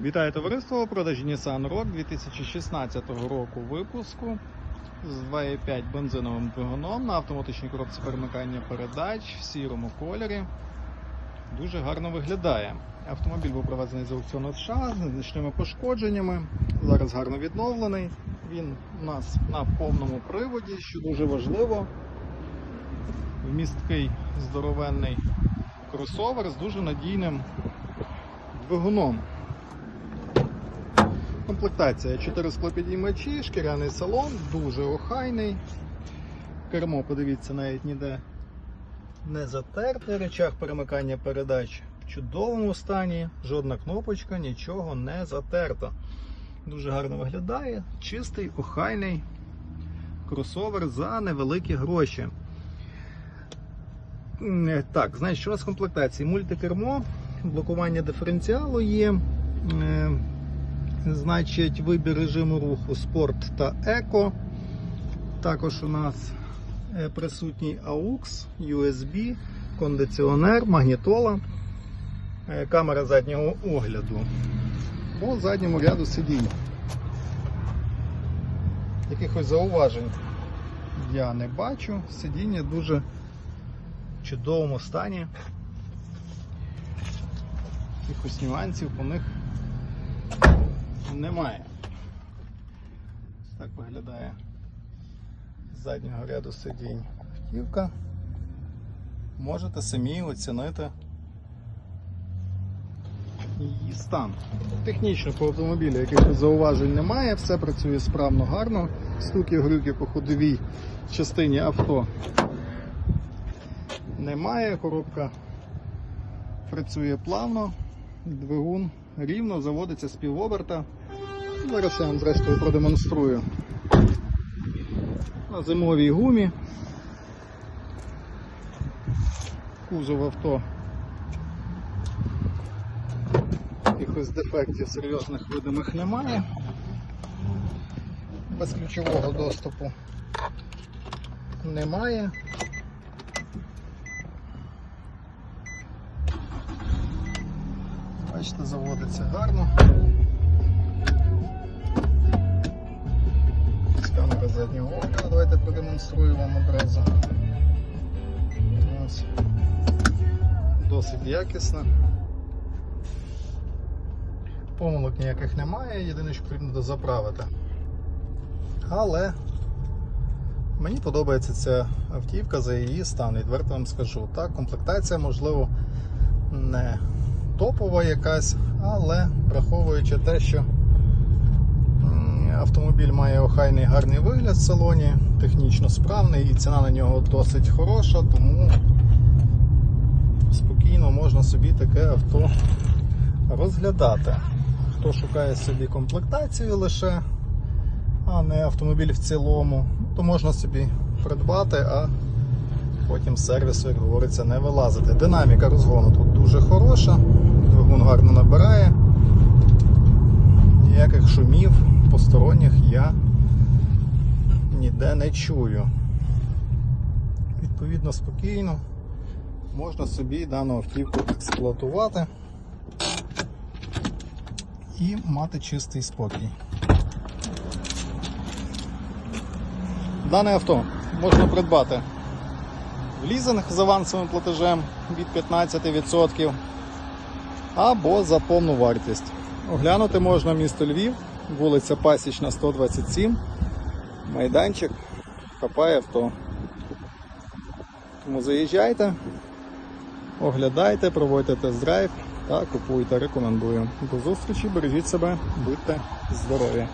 Вітаю товариство у продажі Nissan Rogue 2016 року випуску з 2.5 бензиновим двигуном на автоматичній коробці перемикання передач в сірому кольорі. Дуже гарно виглядає. Автомобіль був привезений з аукціону США з незначними пошкодженнями. Зараз гарно відновлений. Він у нас на повному приводі, що дуже важливо. Вмісткий здоровенний кросовер з дуже надійним двигуном. Комплектація 4 склопідіймачі, шкіряний салон, дуже охайний. Кермо, подивіться, навіть ніде не затерте. Речах перемикання передач в чудовому стані, жодна кнопочка, нічого не затерто. Дуже гарно виглядає, чистий, охайний кросовер за невеликі гроші. Так, значить, що у нас в комплектації? Мультикермо, блокування диференціалу є. Значить, вибір режиму руху спорт та еко. Також у нас е, присутній AUX, USB, кондиціонер, магнітола, е, камера заднього огляду. По задньому ряду сидінь. Якихось зауважень я не бачу. Сидіння дуже в чудовому стані. Якихось нюансів по них немає. Ось Так виглядає з заднього ряду сидінь автівка. Можете самі оцінити її стан. Технічно по автомобілю якихось зауважень немає, все працює справно гарно. Стуки грюки по ходовій частині авто немає. Коробка працює плавно, двигун рівно заводиться з півоберта. Зараз я вам зрештою продемонструю. На зимовій гумі. Кузов авто. Якихось дефектів серйозних видимих немає. Безключового доступу немає. Бачите, заводиться гарно. Ось Камера заднього огляду, давайте продемонструю вам одразу. Ось. Досить якісно. Помилок ніяких немає, єдине, що потрібно дозаправити. Але мені подобається ця автівка за її стан, відверто вам скажу. Так, комплектація, можливо, не топова якась, але враховуючи те, що автомобіль має охайний гарний вигляд в салоні, технічно справний і ціна на нього досить хороша, тому спокійно можна собі таке авто розглядати. Хто шукає собі комплектацію лише, а не автомобіль в цілому, то можна собі придбати, а потім сервісу, як говориться, не вилазити. Динаміка розгону тут дуже хороша, двигун гарно набирає. Ніяких шумів посторонніх я ніде не чую. Відповідно, спокійно можна собі дану автівку експлуатувати і мати чистий спокій. Дане авто можна придбати в лізинг з авансовим платежем від 15% або за повну вартість. Оглянути можна місто Львів, вулиця Пасічна, 127, майданчик хапає авто. Тому заїжджайте, оглядайте, проводьте тест-драйв та купуйте. Рекомендую. До зустрічі, бережіть себе, будьте здорові!